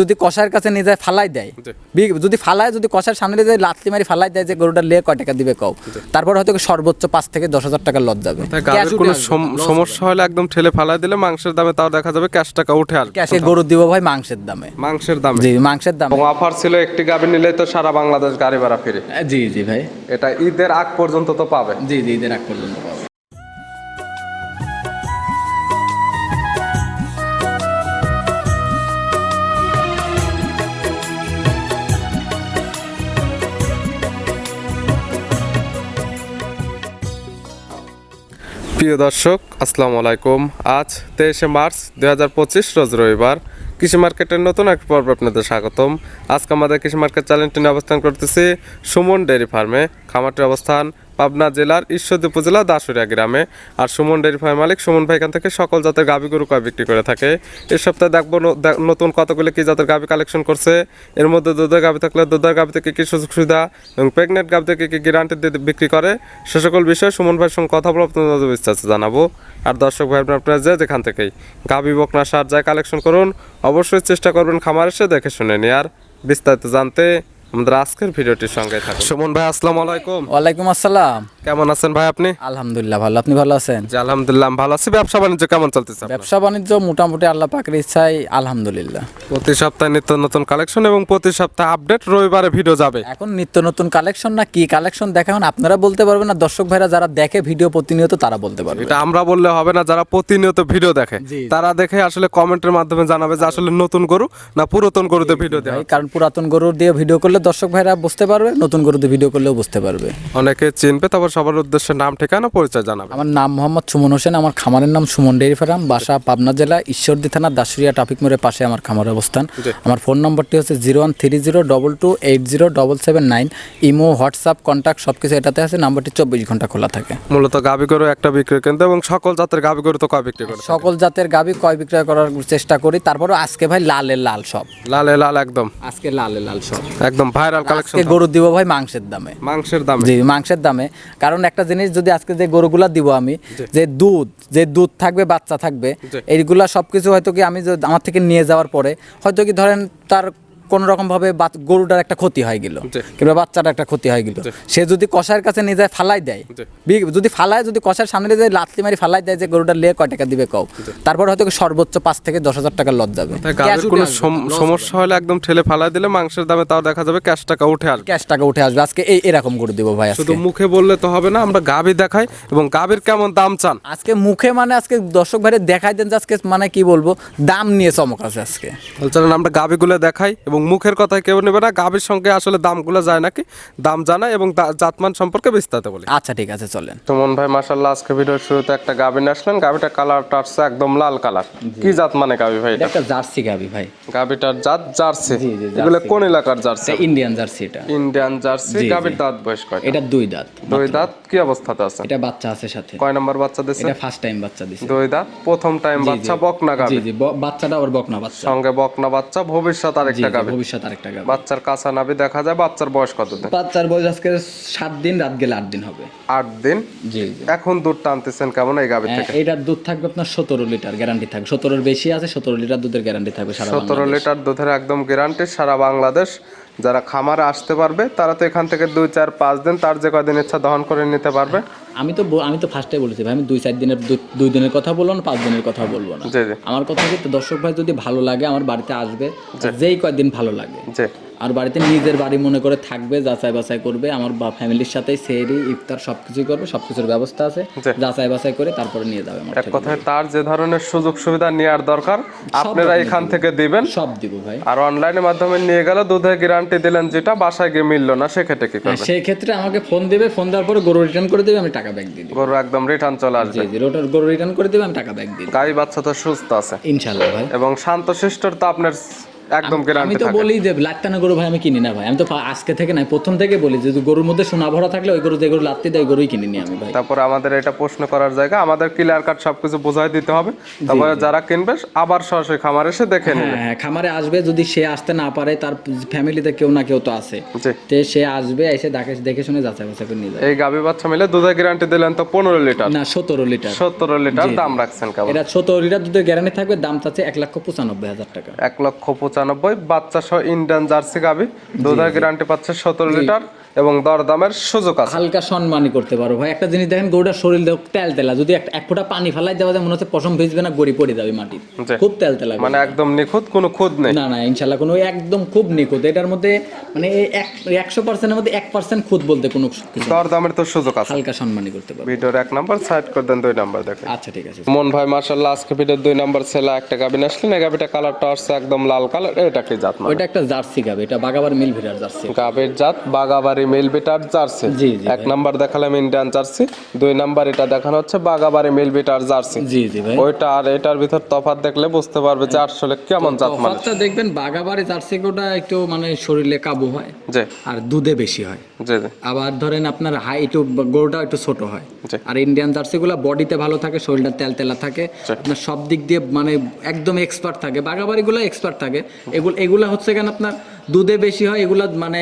যদি কষার কাছে নিয়ে যায় ফালাই দেয়। যদি ফালায় যদি কষার সামনে যায় লাত্তি মারি ফালাই দেয় যে গরুটা লে কয় টাকা দিবে কও। তারপর হয়তো সর্বোচ্চ পাঁচ থেকে দশ হাজার টাকা লজ যাবে। কোনো সম- সমস্যা হলে একদম ঠেলে ফালাই দিলে মাংসের দামে তাও দেখা যাবে ক্যাশ টাকা উঠে আসবে। ক্যাশে গরু দিব ভাই মাংসের দামে। মাংসের দামে। জি মাংসের দামে। অফার ছিল একটি গাভী নিলে তো সারা বাংলাদেশ গাড়ি ভাড়া ফিরে। জি জি ভাই। এটা ঈদের আগ পর্যন্ত তো পাবে। জি জি ঈদের আগ পর্যন্ত পাবে। প্রিয় দর্শক, আসসালামু আলাইকুম। আজ তেইশে মার্চ দুই হাজার পঁচিশ, রোজ রবিবার। কৃষি মার্কেটের নতুন এক পর্ব আপনাদের স্বাগতম। আজকে আমাদের কৃষি মার্কেট চ্যালেঞ্জটি অবস্থান করতেছি সুমন ডেয়ারি ফার্মে। খামারটির অবস্থান পাবনা জেলার ঈশ্বরদী উপজেলা দাসুরিয়া গ্রামে। আর সুমন ডেরি ফার্ম মালিক, সুমন ভাই এখান থেকে সকল জাতের গাভী গরু কয় বিক্রি করে থাকে। এই সপ্তাহে দেখব নতুন কতগুলি কি জাতের গাভী কালেকশন করছে। এর মধ্যে দুধের গাভী থাকলে দুধের গাভী থেকে কী সুযোগ সুবিধা এবং প্রেগনেন্ট গাভী থেকে কী গ্যারান্টি বিক্রি করে। সে সকল বিষয়ে সুমন ভাইয়ের সঙ্গে কথা বলে আপনাদের বিস্তারিত জানাব। আর দর্শক ভাই, আপনারা যে যেখান থেকেই গাভী, বকনা, সার যায় কালেকশন করুন, অবশ্যই চেষ্টা করবেন খামার এসে দেখে শুনে নিয়ে আর বিস্তারিত জানতে আমাদের আজকের ভিডিওটির সঙ্গে থাকুন। সুমন ভাই আসসালামু আলাইকুম। ওয়ালাইকুম আসসালাম। কেমন আছেন ভাই আপনি? আলহামদুলিল্লাহ ভালো। আপনি ভালো আছেন? জি আলহামদুলিল্লাহ ভালো আছি। ব্যবসা বাণিজ্য কেমন চলতেছে ব্যবসা বাণিজ্য মোটামুটি আল্লাহ পাকের ইচ্ছায় আলহামদুলিল্লাহ। প্রতি সপ্তাহে নিত্য নতুন কালেকশন এবং প্রতি সপ্তাহে আপডেট রবিবারে ভিডিও যাবে। এখন নিত্য নতুন কালেকশন না কি কালেকশন দেখান আপনারা বলতে পারবেন না। দর্শক ভাইরা যারা দেখে ভিডিও প্রতিনিয়ত তারা বলতে পারবে। এটা আমরা বললে হবে না যারা প্রতিনিয়ত ভিডিও দেখে। তারা দেখে আসলে কমেন্টের মাধ্যমে জানাবে যে আসলে নতুন গরু না পুরাতন গরুতে ভিডিও ভাই, কারণ পুরাতন গরুর দিয়ে ভিডিও করলে দর্শক ভাইরা বুঝতে পারবে নতুন গরু ভিডিও করলেও বুঝতে পারবে। অনেকে চিনবে তারপর সবার উদ্দেশ্যে নাম ঠিকানা পরিচয় জানাবে। আমার নাম মোহাম্মদ সুমন হোসেন আমার খামারের নাম সুমন ডেয়ারি ফার্ম বাসা পাবনা জেলা ঈশ্বরদী থানা দাসুরিয়া ট্রাফিক মোড়ের পাশে আমার খামারের অবস্থান। আমার ফোন নম্বরটি হচ্ছে zero one three zero double two eight zero double seven nine imo WhatsApp contact সব কিছু এটাতে আছে নাম্বারটি চব্বিশ ঘণ্টা খোলা থাকে। মূলত গাবি গরু একটা বিক্রয় কেন্দ্র এবং সকল জাতের গাবি গরু তো কয় বিক্রি করে সকল জাতের গাবি কয় বিক্রয় করার চেষ্টা করি তারপরে আজকে ভাই লালের লাল সব। লালে লাল একদম। আজকে লালে লাল সব। একদম ভাইরাল কালেকশন আজকে গরু দিব ভাই মাংসের দামে। মাংসের দামে। জি মাংসের দামে। কারণ একটা জিনিস যদি আজকে যে গরুগুলা দিব আমি যে দুধ যে দুধ থাকবে বাচ্চা থাকবে এইগুলা সবকিছু হয়তো কি আমি আমার থেকে নিয়ে যাওয়ার পরে হয়তো কি ধরেন তার কোন রকম ভাবে গরুটার একটা ক্ষতি হয়ে গেল কিংবা বাচ্চাটা একটা ক্ষতি হয়ে গেল। সে যদি কষার কাছে নিয়ে যায় ফালাই দেয়। যদি ফালায় যদি কষার সামনে যায় লাত্তি মারি ফালাই দেয় যে গরুটা লে কয় টাকা দিবে কও। তারপর হয়তো সর্বোচ্চ পাঁচ থেকে দশ হাজার টাকা লজ যাবে। কোনো সমস্যা হলে একদম ঠেলে ফালাই দিলে মাংসের দামে তাও দেখা যাবে ক্যাশ টাকা উঠে আসবে। ক্যাশ টাকা উঠে আসবে। আজকে এই এরকম গরু দিব ভাই শুধু মুখে বললে তো হবে না আমরা গাভী দেখাই এবং গাভীর কেমন দাম চান? আজকে মুখে মানে আজকে দর্শক ভাইরে দেখাই দেন যে আজকে মানে কি বলব দাম নিয়ে চমক আছে আজকে। তাহলে চলেন আমরা গাভীগুলো দেখাই এবং মুখের কথায় কেউ নেবে না। গাভীর সঙ্গে আসলে দামগুলো যায় নাকি? দাম জানাই এবং জাতমান সম্পর্কে বিস্তারিত বলি। আচ্ছা ঠিক আছে চলেন। সুমন ভাই মাশাল্লাহ আজকে ভিডিওর শুরুতে একটা গাভী নিয়ে আসলেন। গাভীটা কালারটা আসছে একদম লাল কালার কি জাত মানে গাভী ভাই এটা? একটা জার্সি গাবি ভাই। গাভীটার জাত জার্সি। জি, জি। এগুলো কোন এলাকার জার্সি? ইন্ডিয়ান জার্সি এটা। Indian jersey. জি, জি। গাভীর দাঁত বয়স কয় এটা দুই দাঁত দুই দাঁত। কি অবস্থাতে আছে? এটা বাচ্চা আছে সাথে। কয় নম্বর বাচ্চা দিছে? এটা ফার্স্ট টাইম বাচ্চা দিছে। দুই দাঁত। প্রথম টাইম বাচ্চা বকনা গাভী। জি ব- বাচ্চাটা ওর বকনা বাচ্চা। সঙ্গে বকনা বাচ্চা। ভবিষ্যৎ জি আরেকটা জি, গাভী ভবিষ্যৎ আরেকটা গাবি। বাচ্চার কাঁচা নাভি দেখা যায় বাচ্চার বয়স কত দিন? বাচ্চার বয়স আজকে সাত দিন রাত গেলে আট দিন হবে। আট দিন? জি এখন দুধ টানতেছেন কেমন এই গাভী হ্যাঁ, থেকে? এটার দুধ থাকবে আপনার সতেরো লিটার গ্যারান্টি থাকবে। সতেরোর বেশি আছে সতেরো লিটার দুধের গ্যারান্টি থাকবে সারা সতেরো লিটার দুধের একদম গ্যারান্টি সারা বাংলাদেশ। যারা খামারে আসতে পারবে তারা তো এখান থেকে দুই চার পাঁচ দিন তার যে কদিন ইচ্ছা দহন করে নিতে পারবে। আমি তো আমি তো ফার্স্টে বলেছি ভাই আমি দুই চার দিনের দুই দিনের কথা বলব না পাঁচ দিনের কথা বলব না। আমার কথা হচ্ছে দর্শক ভাই যদি ভালো লাগে আমার বাড়িতে আসবে যেই কয়েকদিন ভালো লাগে। আর বাড়িতে নিজের বাড়ি মনে করে থাকবে যাচাই বাছাই করবে আমার বা ফ্যামিলির সাথে সেরি ইফতার সবকিছু করবে সবকিছুর ব্যবস্থা আছে যাচাই বাছাই করে তারপরে নিয়ে যাবে আমার এক কথায় তার যে ধরনের সুযোগ সুবিধা নেওয়ার দরকার আপনারা এখান থেকে দিবেন। সব দিব ভাই। আর অনলাইনের মাধ্যমে নিয়ে গেলে দুধের গ্যারান্টি দিলেন যেটা বাসায় গিয়ে মিললো না সেক্ষেত্রে কি করবেন? সেই ক্ষেত্রে আমাকে ফোন দেবে ফোন দেওয়ার পরে গরু রিটার্ন করে দেবে আমি টাকা ব্যাক দিয়ে দিব। গরু একদম রিটার্ন চলে আসবে। জি জি রোটার গরু রিটার্ন করে দেবে আমি টাকা ব্যাক দিয়ে দিব। গাই বাচ্চা তো সুস্থ আছে। ইনশাল্লাহ ভাই। এবং শান্ত শান্তশিষ্টর তো আপনার একদম আমি তো বলি যে লাত্তানা গরু ভাই আমি কিনি না ভাই। আমি তো আজকে থেকে প্রথম থেকে বলি যে গরুর মধ্যে সোনা ভরা থাকলে ওই গরু যে গরু লাত্তি দেয় গরুই কিনে নি আমি ভাই। তারপরে আমাদের এটা প্রশ্ন করার জায়গা আমাদের ক্লিয়ার কাট সবকিছু বোঝাই দিতে হবে। তারপরে যারা কিনবে আবার সরাসরি খামার এসে দেখে নেবে। হ্যাঁ হ্যাঁ খামারে আসবে যদি সে আসতে না পারে তার ফ্যামিলিতে কেউ না কেউ তো আছে। তে সে আসবে এসে দেখে দেখে শুনে যাচাই বাছাই করে নিয়ে যাবে। এই গাভী বাচ্চা মিলে দুধের গ্যারান্টি দিলেন তো পনেরো লিটার। না সতেরো লিটার। সত্তর লিটার দাম রাখছেন কেমন? এটা সতেরো লিটার দুধের গ্যারান্টি থাকবে দাম চাচ্ছে এক লক্ষ পঁচানব্বই হাজার টাকা। এক লক্ষ পঁচানব্বই বাচ্চা সহ ইন্ডিয়ান জার্সি গাবি দুধের গ্যারান্টি পাচ্ছে সতেরো লিটার এবং দরদামের সুযোগ আছে। হালকা সম্মানই করতে পারো ভাই। একটা জিনিস দেখেন গরুটার শরীর দেখো তেল তেলা। যদি একটা এক ফোঁটা পানি ফেলাই দেওয়া যায় মনে হচ্ছে পশম ভিজবে না গড়ি পড়ে যাবে মাটি খুব তেল তেলা মানে একদম নিখুঁত কোনো খুদ নেই। না না ইনশাল্লাহ কোনো একদম খুব নিখুঁত। এটার মধ্যে মানে এক একশো পার্সেন্টের মধ্যে এক পার্সেন্ট খুদ বলতে কোনো। দরদামের তো সুযোগ আছে। হালকা সম্মানই করতে পারো। ভিডিওর এক নাম্বার সাইড করে দেন দুই নাম্বার দেখেন আচ্ছা ঠিক আছে। মন ভাই মার্শাল্লাহ আজকে ভিডিওর দুই নাম্বার ছেলে একটা গাবিন আসলেন। এই গাবিটা কালারটা আসছে একদম লাল কালার এটা কি জাত মানে? ওইটা একটা জার্সি গাবে এটা বাগাবার মিল ভিটার জার্সি। গাবের জাত বাগাবাড়ি মিলবিটার জার্সি। জি, জি এক নাম্বার দেখালাম ইন্ডিয়ান জার্সি দুই নাম্বার এটা দেখানো হচ্ছে বাগাবাড়ি মিলবিটার জার্সি। জি জি ভাই। ওইটা আর এটার ভিতর তফাৎ দেখলে বুঝতে পারবে যে আসলে কেমন জাত মানে তফাৎটা দেখবেন বাগাবাড়ি জার্সি গোটা একটু মানে শরীরে কাবু হয় জি। আর দুধে বেশি হয়। জি জি। আবার ধরেন আপনার হাই একটু গরুটা একটু ছোট হয়। আর ইন্ডিয়ান জার্সিগুলো বডিতে ভালো থাকে শরীরটা তেল তেলা থাকে আপনার সব দিক দিয়ে মানে একদম এক্সপার্ট থাকে বাগাবাড়িগুলো এক্সপার্ট থাকে। এগুলো এগুলা হচ্ছে কেন আপনার দুধে বেশি হয়? এগুলা মানে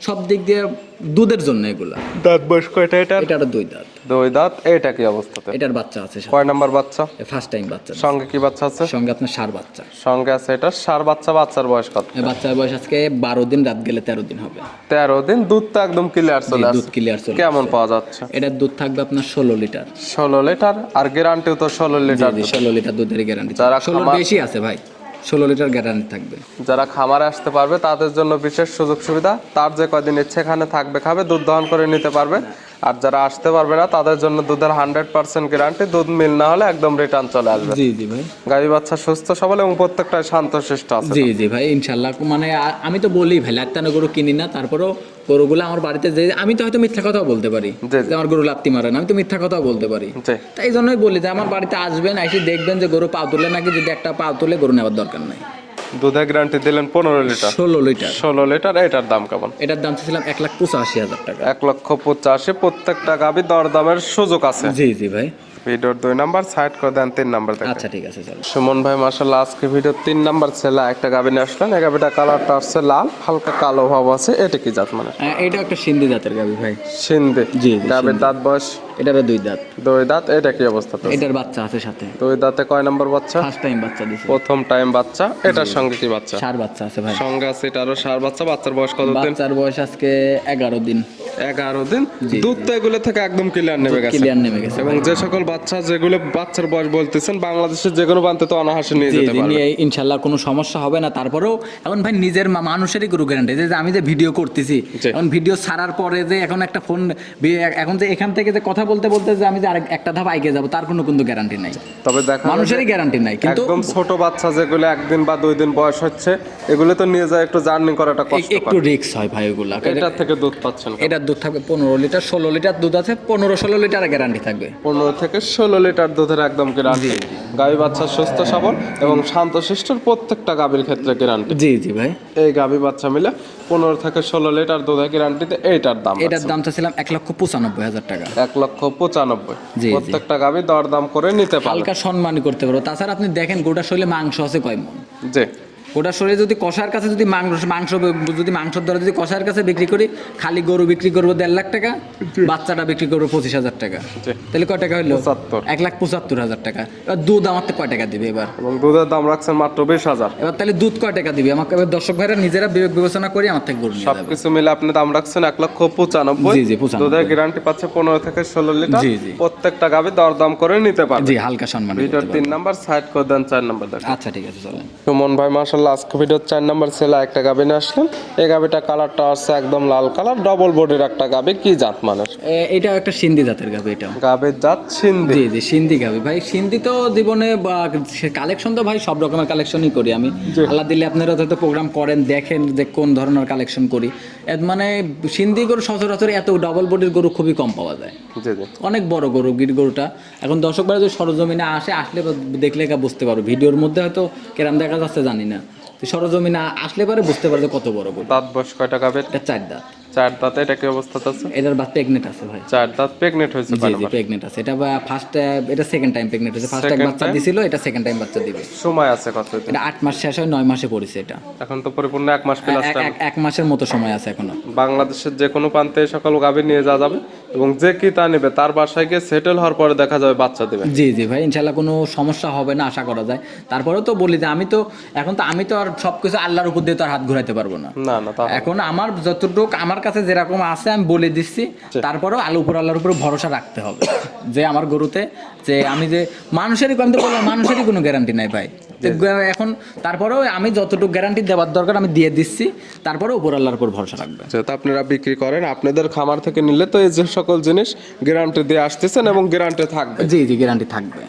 সব দিক দিয়ে দুধের জন্য এগুলা। দাঁত বয়স কয়টা এটা একটা দুই দাঁত। দুই দাঁত এটা কি অবস্থাতে? এটার বাচ্চা আছে কয় নাম্বার বাচ্চা? ফার্স্ট টাইম বাচ্চা সঙ্গে কি বাচ্চা আছে? সঙ্গে আপনার সার বাচ্চা। সঙ্গে আছে এটা। সার বাচ্চা বাচ্চার বয়স কত? বাচ্চার বয়স আজকে বারো দিন রাত গেলে তেরো দিন হবে। তেরো দিন দুধ তো একদম ক্লিয়ার চলে দুধ ক্লিয়ার চলে কেমন পাওয়া যাচ্ছে? এটার দুধ থাকবে আপনার ষোলো লিটার। ষোলো লিটার আর গ্যারান্টিও তো ষোলো লিটার ষোলো লিটার দুধের গ্যারান্টি যারা ষোলোর খামার- বেশি আছে ভাই। ষোলো লিটার গ্যারান্টি থাকবে। যারা খামারে আসতে পারবে, তাদের জন্য বিশেষ সুযোগ সুবিধা, তার যে কদিন ইচ্ছে এখানে থাকবে, খাবে, দুধ দহন করে নিতে পারবে। আর যারা আসতে পারবে না তাদের জন্য দুধের হান্ড্রেড পার্সেন্ট গ্যারান্টি দুধ মিল না হলে একদম রিটার্ন চলে আসবে। জি জি ভাই। গাড়ি বাচ্চা সুস্থ সবল এবং প্রত্যেকটা শান্ত শিষ্ট আছে। জি জি ভাই ইনশাল্লাহ মানে আমি তো বলি ভাই লাত্তানো গরু কিনি না তারপরেও গরুগুলো আমার বাড়িতে যে আমি তো হয়তো মিথ্যা কথাও বলতে পারি। যে আমার গরু লাত্তি মারে না আমি তো মিথ্যা কথাও বলতে পারি। তাই জন্যই বলি যে আমার বাড়িতে আসবেন এসে দেখবেন যে গরু পা তুলে নাকি যদি একটা পা তুলে গরু নেওয়ার দরকার নাই। দুধের গ্যারান্টি দিলেন পনেরো লিটার। ষোলো লিটার। ষোলো লিটার এটার দাম কেমন? এটার দাম ছিলাম এক লাখ পঁচাশি হাজার টাকা। এক লক্ষ পঁচাশি প্রত্যেকটা গাবি দরদামের সুযোগ আছে। জি জি ভাই। ভিডিওর দুই নাম্বার সাইড করে দেন তিন নাম্বার আচ্ছা ঠিক আছে চলো। সুমন ভাই মাসাল্লাহ আজকে ভিডিও তিন নাম্বার ছেলে একটা গাবি নিয়ে আসলেন। এই গাবিটা কালারটা আসছে লাল হালকা কালো ভাব আছে এটা কি জাত মানে? এটা একটা সিন্ধি জাতের গাবি ভাই। সিন্ধে? জি, গাবির দাঁত বয়স? এটারও দুই দাঁত। দুই দাঁত এটা কি অবস্থা তো এটার বাচ্চা আছে সাথে। দুই দাঁতে কয় নাম্বার বাচ্চা? ফার্স্ট টাইম বাচ্চা দিছে। প্রথম টাইম বাচ্চা এটার সঙ্গে কি বাচ্চা? চার বাচ্চা আছে ভাই। সঙ্গে আছে এটারও সার বাচ্চা বাচ্চার বয়স কত দিন বাচ্চার বয়স আজকে এগারো দিন। এগারো দিন। দুধ তো এগুলো থেকে একদম ক্লিয়ার নেমে গেছে। ক্লিয়ার নেমে গেছে। এবং যে সকল বাচ্চা যেগুলো বাচ্চার বয়স বলতেছেন বাংলাদেশের যে কোনো প্রান্তে তো অনাহাসে নিয়ে যেতে পারবে। ইনশাল্লাহ কোনো সমস্যা হবে না। তারপরেও এখন ভাই নিজের মানুষেরই গরু গ্যারান্টি যে আমি যে ভিডিও করতেছি এখন ভিডিও ছাড়ার পরে যে এখন একটা ফোন এখন যে এখান থেকে যে কথা বলতে বলতে যে আমি যে আরেক একটা ধাপ আগে যাব তার কোনো কিন্তু গ্যারান্টি নাই। তবে দেখা মানুষেরই গ্যারান্টি নাই। কিন্তু একদম ছোট বাচ্চা যেগুলো একদিন বা দুই দিন বয়স হচ্ছে এগুলো তো নিয়ে যায় একটু জার্নি করাটা কষ্ট একটু রিস্ক হয় ভাই ওগুলা। এটার থেকে দুধ পাচ্ছেন এটার দুধ থাকবে পনেরো লিটার ষোলো লিটার দুধ আছে পনেরো ষোলো লিটারের গ্যারান্টি থাকবে। পনেরো থেকে ষোলো লিটার দুধের একদম গ্যারান্টি গাভী বাচ্চা সুস্থ সবল এবং শান্ত শিষ্টর প্রত্যেকটা গাভীর ক্ষেত্রে গ্যারান্টি জি জি ভাই। এই গাভী বাচ্চা মিলে পনেরো থেকে ষোলো লিটার দুধের গ্যারান্টিতে এইটার দাম এটার দামটা ছিলাম এক লক্ষ পঁচানব্বই হাজার টাকা। এক লক্ষ পঁচানব্বই। জি। প্রত্যেকটা গাভী দরদাম করে নিতে পারবে। হালকা সম্মানই করতে পারব। তাছাড়া আপনি দেখেন গোটা শরীরে মাংস আছে কয় মন? জি। ওটার শরীরে যদি কষার কাছে যদি মাংস মাংস যদি মাংসর দরে যদি কষার কাছে বিক্রি করি খালি গরু বিক্রি করব দেড় লাখ টাকা বাচ্চাটা বিক্রি করব পঁচিশ হাজার টাকা। তাহলে কয় টাকা হলো এক লাখ পঁচাত্তর হাজার টাকা। এবার দুধ আমার কয় টাকা দিবে এবার? এবং দুধের দাম রাখছেন মাত্র বিশ হাজার। এবার তাহলে দুধ কয় টাকা দিবে? আমাকে এবার দর্শক ভাইরা নিজেরা বিবেক বিবেচনা করে আমার থেকে গরু সবকিছু মিলে আপনি দাম রাখছেন এক লক্ষ পঁচানব্বই। জি, জি, দুধের গ্যারান্টি পাচ্ছে পনেরো থেকে ষোলো লিটার। জি, জি। প্রত্যেকটা গাভী দরদাম করে নিতে পারবে। জি হালকা সম্মান ভিডিওর তিন নাম্বার সাইড করে দেন চার নাম্বার আচ্ছা ঠিক আছে চলেন। সুমন ভাই মার্শাল্লাহ আজকে ভিডিওর চার নাম্বার সেলা একটা গাভী নিয়ে আসলেন এই গাভীটা কালারটা আসছে একদম লাল কালার ডবল বডির একটা গাভী কি জাত মানের এ- এটা একটা সিন্ধি জাতের গাবে এটা। গাভীর জাত সিন্ধি। জি জি সিন্ধি গাবি। ভাই সিন্ধি তো জীবনে কালেকশন তো ভাই সব রকমের কালেকশনই করি আমি। আল্লাহ দিলে আপনারা হয়তো প্রোগ্রাম করেন দেখেন যে কোন ধরনের কালেকশন করি। মানে সিন্ধি গরু সচরাচর এত ডবল বডির গরু খুবই কম পাওয়া যায়। জি জি। অনেক বড় গরু গির গরুটা। এখন দর্শক ভাই যদি সরজমিনে আসে আসলে দেখলে বুঝতে পারো ভিডিওর মধ্যে হয়তো কেরাম দেখা যাচ্ছে জানি না। তো সরজমিনে আসলে পারে বুঝতে পারবে কত বড় গরু দাঁত বয়স কয়টা কাবে এটা চার দাঁত। চার দাঁতে এটা কি অবস্থাতে আছে? এটার বাদ প্রেগনেন্ট আছে ভাই। চার দাঁত প্রেগনেন্ট হয়েছে জি জি প্রেগনেন্ট আছে। এটা ফার্স্ট এটা সেকেন্ড টাইম প্রেগনেন্ট হয়েছে। ফার্স্ট টাইম বাচ্চা দিছিল এটা সেকেন্ড টাইম বাচ্চা দিবে। সময় আছে কত এটা আট মাস শেষ হয় নয় মাসে পড়েছে এটা। এখন তো পরিপূর্ণ এক মাস প্লাস এক- এক মাসের মতো সময় আছে এখনও। বাংলাদেশের যে কোনো প্রান্তে সকল গাভী নিয়ে যাওয়া যাবে এবং যে কি তা নেবে তার বাসায় গিয়ে সেটেল হওয়ার পরে দেখা যাবে বাচ্চা দেবে। জি জি ভাই ইনশাল্লাহ কোনো সমস্যা হবে না আশা করা যায়। তারপরেও তো বলি যে আমি তো এখন তো আমি তো আর সবকিছু আল্লাহর উপর দিয়ে তো আর হাত ঘুরাইতে পারব না। না না। এখন আমার যতটুকু আমার কাছে যেরকম আছে আমি বলে দিচ্ছি। তারপরেও আলু উপর আল্লাহর উপর ভরসা রাখতে হবে। যে আমার গরুতে যে আমি যে মানুষেরই আমি তো বললাম মানুষেরই কোনো গ্যারান্টি নাই ভাই। এখন তারপরেও আমি যতটুকু গ্যারান্টি দেওয়ার দরকার আমি দিয়ে দিচ্ছি। তারপরে উপর আল্লাহর উপর ভরসা রাখবে। যেহেতু আপনারা বিক্রি করেন। আপনাদের খামার থেকে নিলে তো এই যে সকল জিনিস গ্যারান্টি দিয়ে আসতেছেন এবং গ্যারান্টি থাকবে। জি জি গ্যারান্টি থাকবে।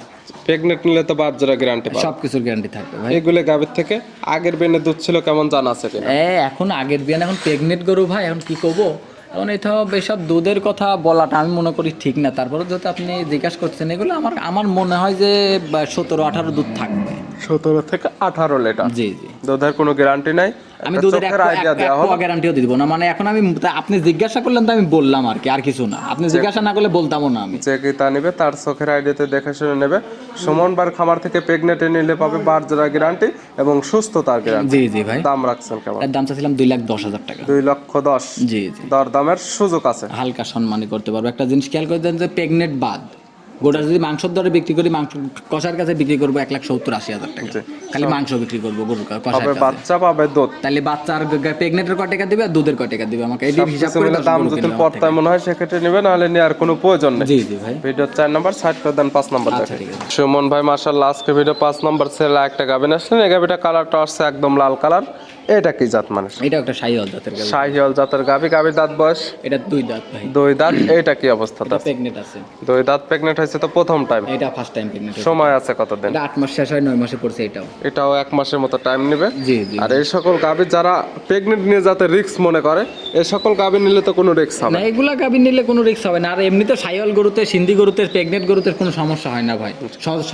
প্রেগনেন্ট নিলে তো বাচ্চারা গ্যারান্টি পাবে। সব কিছুর গ্যারান্টি থাকবে ভাই। এগুলো গাবের থেকে আগের বেনে দুধ ছিল কেমন জানা আছে কিনা? এ এখন আগের বিয়ান এখন প্রেগনেন্ট গরু ভাই এখন কি করব? এখন এই তো এসব দুধের কথা বলাটা আমি মনে করি ঠিক না। তারপরে যদি আপনি জিজ্ঞাসা করছেন এগুলো আমার আমার মনে হয় যে সতেরো আঠারো দুধ থাকবে। সতেরো থেকে আঠারো লিটার। জি জি। দুধের কোনো গ্যারান্টি নাই। আমি দুধের গ্যারান্টিও দিব না। মানে এখন আমি আপনি জিজ্ঞাসা করলেন তো আমি বললাম আর কি আর কিছু না। আপনি জিজ্ঞাসা না করলে বলতামও না আমি। যে তা নেবে তার চোখের আইডিয়াতে দেখে শুনে নেবে। সুমন বার খামার থেকে প্রেগনেন্টে নিলে পাবে বারজোড়া গ্যারান্টি এবং সুস্থতার গ্যারান্টি জি জি ভাই। দাম রাখছেন কেমন? দাম চাচ্ছিলাম দুই লাখ দশ হাজার টাকা। দুই লক্ষ দশ। জি জি। দর দামের সুযোগ আছে। হালকা সম্মানই করতে পারব। একটা জিনিস খেয়াল করে দেন যে প্রেগনেন্ট বাদ। গোটা যদি মাংসর দরে বিক্রি করি মাংস কষার কাছে বিক্রি করব এক লাখ সত্তর আশি হাজার টাকা। খালি মাংস বিক্রি করব গরুর কা- কষার বাচ্চা পাবে দুধ। তাহলে বাচ্চার প্রেগনেন্টের ক টাকা দিবে আর দুধের ক টাকা দিবে? আমাকে হিসাব করে দাম যদি পড়তায় মনে হয় সেক্ষেত্রে নেবে নাহলে নেওয়ার কোনো প্রয়োজন নেই। জি জি ভাই। ভিডিও চার নম্বর ষাট করে দেন পাঁচ নম্বর আচ্ছা সুমন ভাই মার্শাল্লাহ আজকে ভিডিও পাঁচ নম্বর ছেলে একটা গাবিন আসলেন। এই গাবিটা কালারটা আসছে একদম লাল কালার এটা কি জাত মানে এটা একটা শাহী জাতের গাভী। শাহিওয়াল জাতের গাবি গাবি দাঁত বয়স? এটা দুই দাঁত ভাই। দুই দাঁত এটা কি অবস্থা এটা প্রেগনেন্ট আছে। দুই দাঁত প্রেগনেন্ট হয়েছে তো প্রথম টাইম এটা ফার্স্ট টাইম প্রেগনেন্ট সময় আছে কতদিন? এটা আট মাস শেষ হয় নয় মাসে পড়ছে এটাও। এটাও এক মাসের মতো টাইম নেবে? জি জি আর এই সকল গাবি যারা প্রেগনেন্ট নিয়ে যাতে রিস্ক মনে করে এই সকল গাবি নিলে তো কোনো রিস্ক হবে না এগুলা গাভী নিলে কোনো রিস্ক হবে না। আর এমনিতে সাইওয়াল গরুতে সিন্ধি গরুতে প্রেগনেন্ট গরুতে কোনো সমস্যা হয় না ভাই।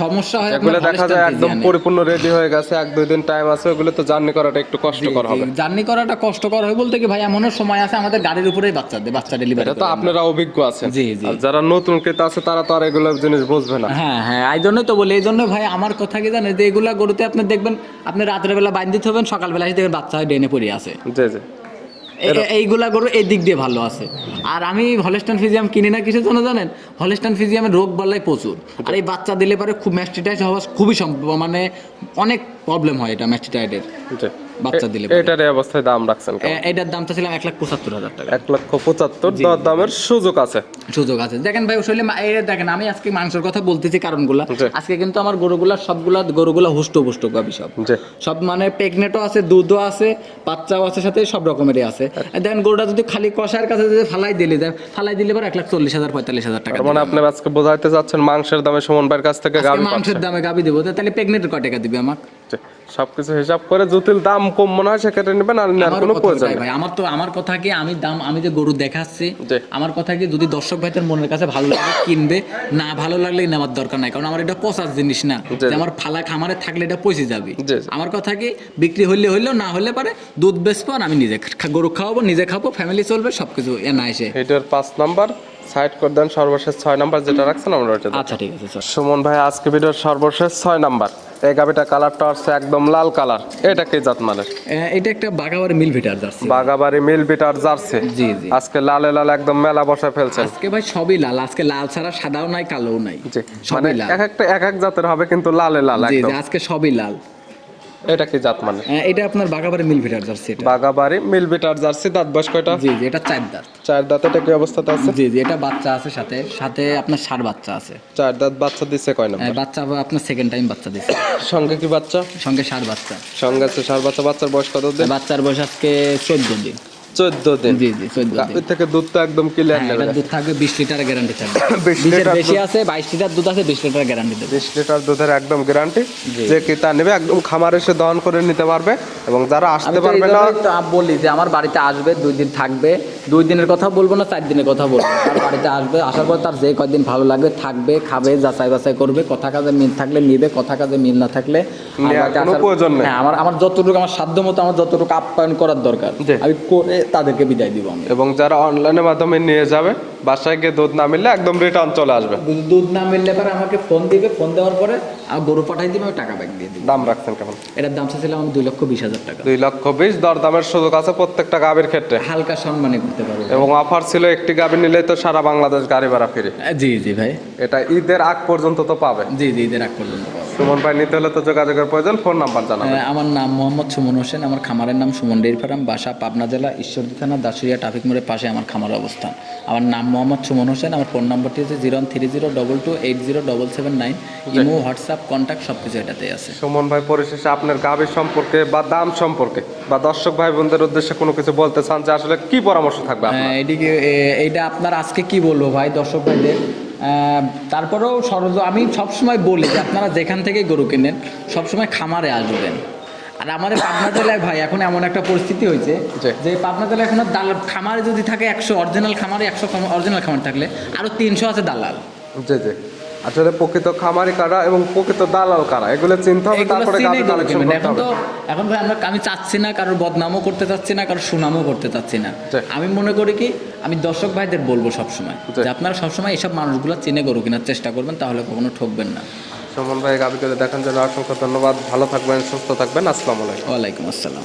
সমস্যা হয় এগুলো দেখা যায় একদম পরিপূর্ণ রেডি হয়ে গেছে এক দুই দিন টাইম আছে ওগুলো তো জার্নি করাটা একটু কষ্টকর হবে। জার্নি করাটা কষ্টকর হয় বলতে কি ভাই এমনও সময় আছে আমাদের গাড়ির উপরেই বাচ্চা ডেলিভারি এটা তো আপনারা অভিজ্ঞ আছেন। জি, জি। যারা নতুন ক্রেতা আছে তারা তো আর এগুলো জিনিস বুঝবে না। হ্যাঁ হ্যাঁ এই জন্যই তো বলি এই জন্য ভাই আমার কথা কি জানেন যে এগুলা গরুতে আপনি দেখবেন আপনি রাতের বেলা বাইন দিতে হবেন সকালবেলা এসে দেখবেন বাচ্চা হয়ে ডেনে পড়ে আছে। জি জি। এইগুলা গরু এই দিক দিয়ে ভালো আছে। আর আমি হলেস্টান ফিজিয়াম কিনি না কিছু জন্য জানেন? হলেস্টান ফিজিয়ামের রোগ বালাই প্রচুর। আর এই বাচ্চা দিলে পরে খুব ম্যাস্টিটাইস হওয়া খুবই সম্ভব মানে অনেক প্রবলেম হয় এটা ম্যাস্টিটাইডের জি। বাচ্চা দিলে এটার অবস্থায় দাম রাখছেন এটার দামটা ছিলাম এক লাখ পঁচাত্তর হাজার টাকা। এক লক্ষ পঁচাত্তর দর দামের সুযোগ আছে। সুযোগ আছে। দেখেন ভাই আসলে দেখেন আমি আজকে মাংসের কথা বলতেছি কারণগুলা। আজকে কিন্তু আমার গরুগুলা সবগুলা গরুগুলা হুষ্ট পুষ্ট গাবি সব। সব মানে প্রেগনেটও আছে দুধও আছে বাচ্চাও আছে সাথে সব রকমেরই আছে। আর দেখেন গরুটা যদি খালি কষার কাছে যদি ফালাই দিলে দেয় ফালাই দিলে পর এক লাখ চল্লিশ হাজার পঁয়তাল্লিশ হাজার টাকা মানে আপনি আজকে বোঝাইতে যাচ্ছেন মাংসের দামে সুমন ভাইয়ের কাছ থেকে গাবি মাংসের দামে গাবি দেবো তাহলে প্রেগনেন্টের ক টাকা দিবে আমাকে? সবকিছু হিসাব করে জটিল দাম কম মনে হয় সেক্ষেত্রে নেবেন আর নেওয়ার আমার কোনো কথা প্রয়োজন নেই। ভাই আমার তো আমার কথা কি আমি দাম আমি যে গরু দেখাচ্ছি আমার কথা কি যদি দর্শক ভাইদের মনের কাছে ভালো লাগে কিনবে না ভালো লাগলে নেওয়ার দরকার নাই কারণ আমার এটা পচার জিনিস না। যে আমার ফালা খামারে থাকলে এটা পচে যাবে। আমার কথা কি বিক্রি হইলে হইলেও না হলে পারে দুধ বেচবো আর আমি নিজে গরু খাওয়াবো নিজে খাব ফ্যামিলি চলবে সবকিছু এ না এসে। এটার পাঁচ নাম্বার সাইড করে দেন সর্বশেষ ছয় নাম্বার যেটা রাখছেন আমরা ওটা আচ্ছা ঠিক আছে সুমন ভাই আজকে ভিডিওর সর্বশেষ ছয় নাম্বার। এই গাবিটা কালারটা হচ্ছে একদম লাল কালার। এটা কি জাত মানের? এটা একটা বাগাবাড়ি মিল ভিটার জার্সি। বাগাবাড়ি মিল ভিটার জার্সি। জি জি। আজকে লালে লাল একদম মেলা বসা ফেলছে আজকে ভাই সবই লাল আজকে লাল ছাড়া সাদাও নাই কালোও নাই। জি মানে এক একটা এক এক জাতের হবে কিন্তু লালে লাল একদম জি আজকে সবই লাল। এটা কি জাত মানে? আহ, এটা আপনার বাগাবাড়ি মিল ভিটার জার্সি এটা। বাগাবাড়ি মিল বিটার জার্সি দাঁত বয়স কয়টা? জি জি এটা চার দাঁত। চার দাঁত এটা কি অবস্থাতে আছে? জি জি এটা বাচ্চা আছে সাথে সাথে আপনার ষাট বাচ্চা আছে। চার দাঁত বাচ্চা দিচ্ছে কয় নাম্বার? বাচ্চা আপনার সেকেন্ড টাইম বাচ্চা দিচ্ছে সঙ্গে কি বাচ্চা? সঙ্গে ষাট বাচ্চা। সঙ্গে আছে সার বাচ্চা বাচ্চার বয়স কত দিন বাচ্চার বয়স আজকে চোদ্দ দিন। চোদ্দ দিন। জি জি চোদ্দ গাভীর থেকে দুধ তো একদম ক্লিয়ার হ্যাঁ, নেবে দুধ থাকবে বিশ লিটার গ্যারান্টি থাকবে। 20 লিটার বেশি আছে বাইশ লিটার দুধ আছে বিশ লিটার গ্যারান্টি দেবে। বিশ লিটার দুধের একদম গ্যারান্টি যে কি তা নেবে একদম খামার এসে দহন করে নিতে পারবে এবং যারা আসতে পারবে না বলি যে আমার বাড়িতে আসবে দুই দিন থাকবে। দুই দিনের কথা বলব না চার দিনের কথা বলব তার বাড়িতে আসবে আসার পর তার যে কয়দিন ভালো লাগবে থাকবে খাবে যাচাই বাছাই করবে। কথা কাজে মিল থাকলে নিবে কথা কাজে মিল না থাকলে প্রয়োজন নেই। হ্যাঁ আমার আমার যতটুকু আমার সাধ্য মতো আমার যতটুকু আপ্যায়ন করার দরকার। আমি তাদেরকে বিদায় দিব আমি এবং যারা অনলাইনের মাধ্যমে নিয়ে যাবে বাসায় গিয়ে দুধ না মিললে একদম রিটার্ন চলে আসবে। দুধ না মিললে পরে আমাকে ফোন দিবে ফোন দেওয়ার পরে আর গরু পাঠাই দিবে আমি টাকা ব্যাক দিয়ে দিব। দাম রাখছেন কেমন? এটার দাম চাচ্ছিলাম আমি দুই লক্ষ বিশ হাজার টাকা। দুই লক্ষ বিশ দরদামের সুযোগ আছে প্রত্যেকটা গাভীর ক্ষেত্রে। হালকা সম্মানে করতে পারব। এবং অফার ছিল একটি গাভী নিলে তো সারা বাংলাদেশ গাড়ি ভাড়া ফিরে জি জি ভাই। এটা ঈদের আগ পর্যন্ত তো পাবে। জি জি ঈদের আগ পর্যন্ত। সুমন ভাই নিতে হলে তো যোগাযোগের প্রয়োজন ফোন নাম্বার জানাবেন। আমার নাম মোহাম্মদ সুমন হোসেন আমার খামারের নাম সুমন ডেইরি ফার্ম বাসা পাবনা জেলা ঈশ্বরদী থানা দাসুরিয়া ট্রাফিক মোড়ের পাশে আমার খামারের অবস্থান। আমার নাম মোহাম্মদ সুমন হোসেন। আমার ফোন নাম্বারটি হচ্ছে zero three zero double two eight zero double seven nine. Imo WhatsApp contact সব কিছু এটাতেই আছে। সুমন ভাই পরিশেষে আপনার গাভীর সম্পর্কে বা দাম সম্পর্কে বা দর্শক ভাই বোনদের উদ্দেশ্যে কোনো কিছু বলতে চান যে আসলে কি পরামর্শ থাকবে আপনার? হ্যাঁ, এদিকে এইটা আপনার আজকে কি বলব ভাই দর্শক ভাইদের? আহ, তারপরেও সরজ আমি সবসময় বলি যে আপনারা যেখান থেকে গরু কিনেন সবসময় খামারে আসবেন। আর আমাদের পাবনা জেলায় ভাই এখন এমন একটা পরিস্থিতি হয়েছে যে পাবনা জেলায় এখন দালাল খামারে যদি থাকে একশো অরিজিনাল খামারে একশো অরিজিনাল খামার থাকলে আরও তিনশো আছে দালাল। জি জি। আসলে প্রকৃত খামারি কারা এবং প্রকৃত দালাল কারা? এগুলো চিনতে হবে তারপরে এখন তো এখন ভাই আমরা আমি চাচ্ছি না কারোর বদনামও করতে চাচ্ছি না কারোর সুনামও করতে চাচ্ছি না। আমি মনে করি কি আমি দর্শক ভাইদের বলব সবসময়। যে আপনারা সবসময় এইসব মানুষগুলো চিনে গরু কেনার চেষ্টা করবেন তাহলে কখনো ঠকবেন না। সুমন ভাই করে দেখার জন্য অসংখ্য ধন্যবাদ। ভালো থাকবেন, সুস্থ থাকবেন। আসসালামু আলাইকুম। ওয়ালাইকুম আসসালাম।